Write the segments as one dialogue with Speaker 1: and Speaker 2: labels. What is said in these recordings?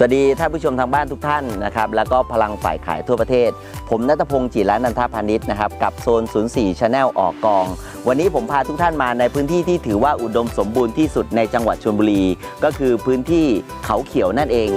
Speaker 1: สวัสดีท่านผู้ชมทางบ้านทุกท่านนะครับแล้วก็พลังฝ่ายขายทั่วประเทศ ผมนัทพงศ์จิระนันทพานิชนะครับกับโซน 04 Channel ออกกอง วันนี้ผมพาทุกท่านมาในพื้นที่ที่ถือว่าอุดมสมบูรณ์ที่สุดในจังหวัดชลบุรี ก็คือพื้นที่เขาเขียวนั่นเอง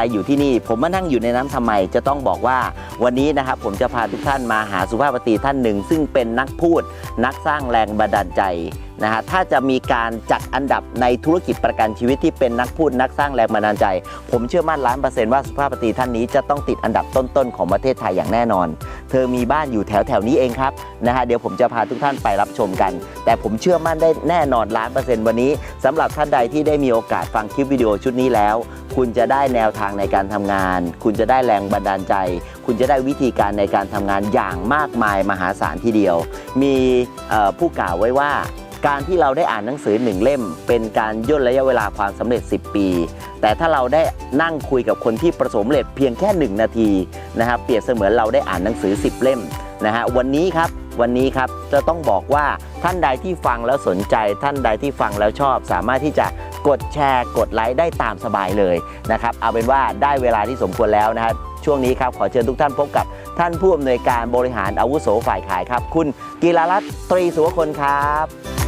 Speaker 1: อะไรอยู่ที่นี่ ผมมานั่งอยู่ในน้ำทำไม จะต้องบอกว่าวันนี้นะครับผมจะพาทุกท่านมาหาสุภาพสตรีท่านหนึ่ง ซึ่งเป็นนักพูด นักสร้างแรงบันดาลใจนะฮะถ้าจะมีการจัดอันดับในธุรกิจประกันชีวิตที่เป็นนักพูดนักสร้างแรงบันดาลใจ ผมเชื่อมั่นล้านเปอร์เซ็นต์ว่าสุภาพสตรีท่านนี้จะต้องติดอันดับต้นๆของประเทศไทยอย่างแน่นอน เธอมีบ้านอยู่แถวแถวนี้เองครับนะฮะเดี๋ยวผมจะพาทุกท่านไปรับชมกัน แต่ผมเชื่อมั่นได้แน่นอนล้านเปอร์เซ็นต์วันนี้สำหรับท่านใดที่ได้มีโอกาสฟังคลิปวิดีโอชุดนี้แล้ว คุณจะได้แนวทางในการทำงาน คุณจะได้แรงบันดาลใจ คุณจะได้วิธีการในการทำงานอย่างมากมายมหาศาลทีเดียว มีผู้กล่าวไว้ว่า การที่เราได้อ่านหนังสือหนึ่งเล่ม เป็นการย่นระยะเวลาความสำเร็จ 10 ปี แต่ถ้าเราได้นั่งคุยกับคนที่ประสบความสำเร็จเพียงแค่ 1 นาทีนะครับเปรียบเสมือนเราได้อ่านหนังสือ 10 เล่มนะฮะวันนี้ครับวันนี้ครับจะต้องบอกว่าท่านใดที่ฟังแล้วสนใจ ท่านใดที่ฟังแล้วชอบ สามารถที่จะกดแชร์กดไลค์ได้ตามสบายเลยนะครับเอาเป็นว่าได้เวลาที่สมควรแล้วนะครับช่วงนี้ครับขอเชิญทุกท่านพบกับท่านผู้อำนวยการบริหารอาวุโสฝ่ายขายครับ คุณกีฬารัตน์ตรีสุวคนครับ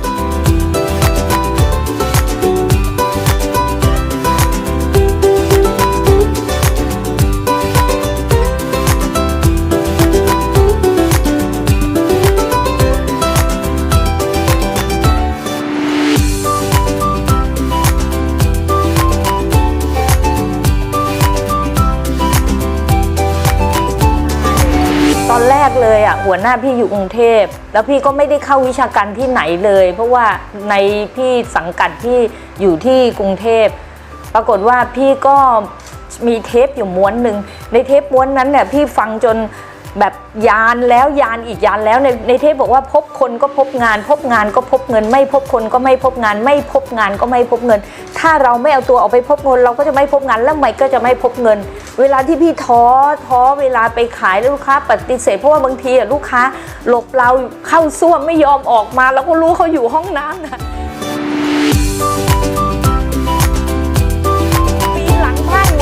Speaker 2: หัวหน้าพี่อยู่กรุงเทพ แล้วพี่ก็ไม่ได้เข้าวิชาการที่ไหนเลย เพราะว่าในพี่สังกัดพี่อยู่ที่กรุงเทพ ปรากฏว่าพี่ก็มีเทปอยู่ม้วนหนึ่งในเทปม้วนนั้นเนี่ยพี่ฟังจน แบบยานแล้วยานอีกยานแล้วในในเทปบอกว่าพบคนก็พบงาน พบงานก็พบเงิน ไม่พบคนก็ไม่พบงาน ไม่พบงานก็ไม่พบเงิน ถ้าเราไม่เอาตัวออกไปพบเงินเราก็จะไม่พบงานแล้วไม่ก็จะไม่พบเงิน เวลาที่พี่ท้อท้อเวลาไปขายแล้วลูกค้าปฏิเสธเพราะว่าบางทีลูกค้าหลบเราเข้าซ่วมไม่ยอมออกมาเราก็รู้เขาอยู่ห้องน้ำนะ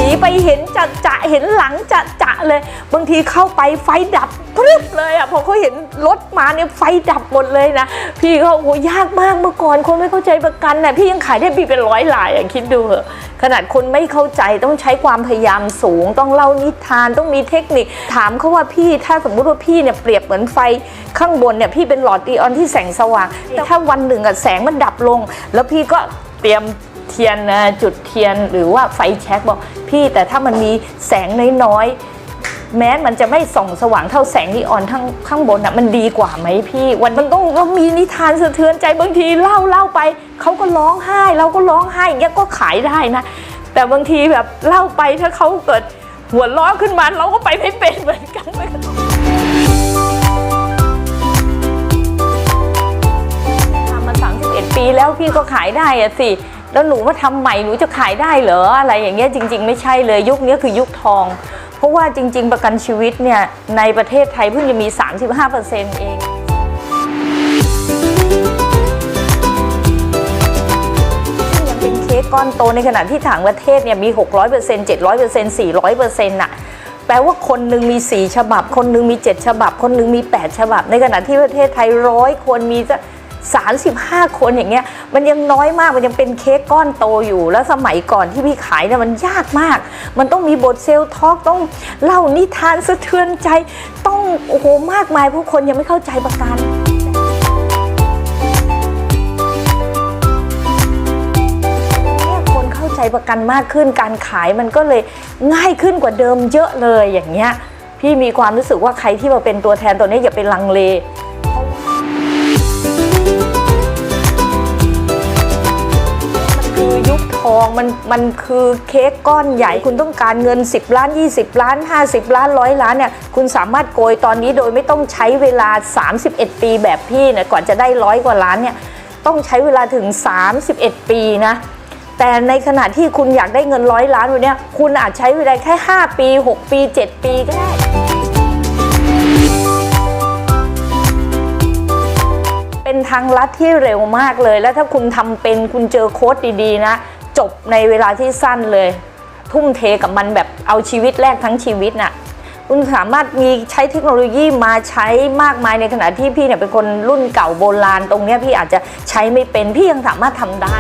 Speaker 2: นีไปเห็นจะจะเห็นหลังจะจะเลย บางทีเข้าไปไฟดับพรึบเลยอะพอเขาเห็นรถมาเนี่ยไฟดับหมดเลยนะ พี่ก็โอ้โหยากมากเมื่อก่อนคนไม่เข้าใจประกันน่ะพี่ยังขายได้ปีเป็นร้อยลายอะคิดดูเหอะขนาดคนไม่เข้าใจต้องใช้ความพยายามสูง ต้องเล่านิทานต้องมีเทคนิค ถามเขาว่าพี่ถ้าสมมุติว่าพี่เนี่ยเปรียบเหมือนไฟข้างบนเนี่ยพี่เป็นหลอดดีออนที่แสงสว่างแต่ถ้าวันหนึ่งอะแสงมันดับลง แล้วพี่ก็เตรียม เทียนนะจุดเทียนหรือว่าไฟแช็กบอกพี่แต่ถ้ามันมีแสงน้อยๆแม้มันจะไม่ส่องสว่างเท่าแสงนีออนข้างข้างบนอะมันดีกว่าไหมพี่ วันมันต้องต้องมีนิทานสะเทือนใจบางทีเล่าเล่าไปเขาก็ร้องไห้ เราก็ร้องไห้อย่างเงี้ยก็ขายได้นะ แต่บางทีแบบเล่าไปถ้าเขาเกิดหัวล้อขึ้นมาเราก็ไปไม่เป็นเหมือนกันทำมา31 ปีแล้วพี่ก็ขายได้อะสิ แล้วหนูมาทำใหม่หนูจะขายได้เหรออะไรอย่างเงี้ยจริง ๆ ไม่ใช่เลยยุคนี้คือยุคทอง เพราะว่าจริง ๆ ประกันชีวิตเนี่ยในประเทศไทยเพิ่งจะมี 35%เองยังเป็นเค้กก้อนโตในขณะที่ต่างประเทศเนี่ยมี 600% 700% 400%น่ะแปลว่าคนหนึ่งมี 4 ฉบับ คนหนึ่งมี 7 ฉบับ คนหนึ่งมี 8 ฉบับ ในขณะที่ประเทศไทยร้อยคนมีจะ 35 คนอย่างเงี้ยมันยังน้อยมากมันยังเป็นเค้กก้อนโตอยู่ แล้วสมัยก่อนที่พี่ขายเนี่ยมันยากมาก มันต้องมีบทเซลล์ทอกต้องเล่านิทานสะเทือนใจต้องโอ้โหมากมายผู้คนยังไม่เข้าใจประกันเนี่ยคนเข้าใจประกันมากขึ้นการขายมันก็เลยง่ายขึ้นกว่าเดิมเยอะเลยอย่างเงี้ยพี่มีความรู้สึกว่าใครที่มาเป็นตัวแทนตัวนี้อย่าไปลังเล ทองมันมันคือเค้กก้อนใหญ่คุณต้องการเงิน 10 ล้าน 20 ล้าน 50 ล้านร้อยล้านเนี่ยคุณสามารถโกยตอนนี้โดยไม่ต้องใช้เวลา 31 ปีแบบพี่เนี่ยก่อนจะได้ร้อยกว่าล้านเนี่ยต้องใช้เวลาถึง 31 ปีนะแต่ในขณะที่คุณอยากได้เงินร้อยล้านวันเนี้ยคุณอาจใช้เวลาแค่ 5 ปี 6 ปี 7 ปีก็ได้ เป็นทางลัดที่เร็วมากเลย แล้วถ้าคุณทำเป็นคุณเจอโค้ดดีๆนะ จบในเวลาที่สั้นเลย ทุ่มเทกับมันแบบเอาชีวิตแรกทั้งชีวิตน่ะคุณสามารถมีใช้เทคโนโลยีมาใช้มากมายในขณะที่พี่เนี่ยเป็นคนรุ่นเก่าโบราณตรงเนี้ยพี่อาจจะใช้ไม่เป็นพี่ยังสามารถทำได้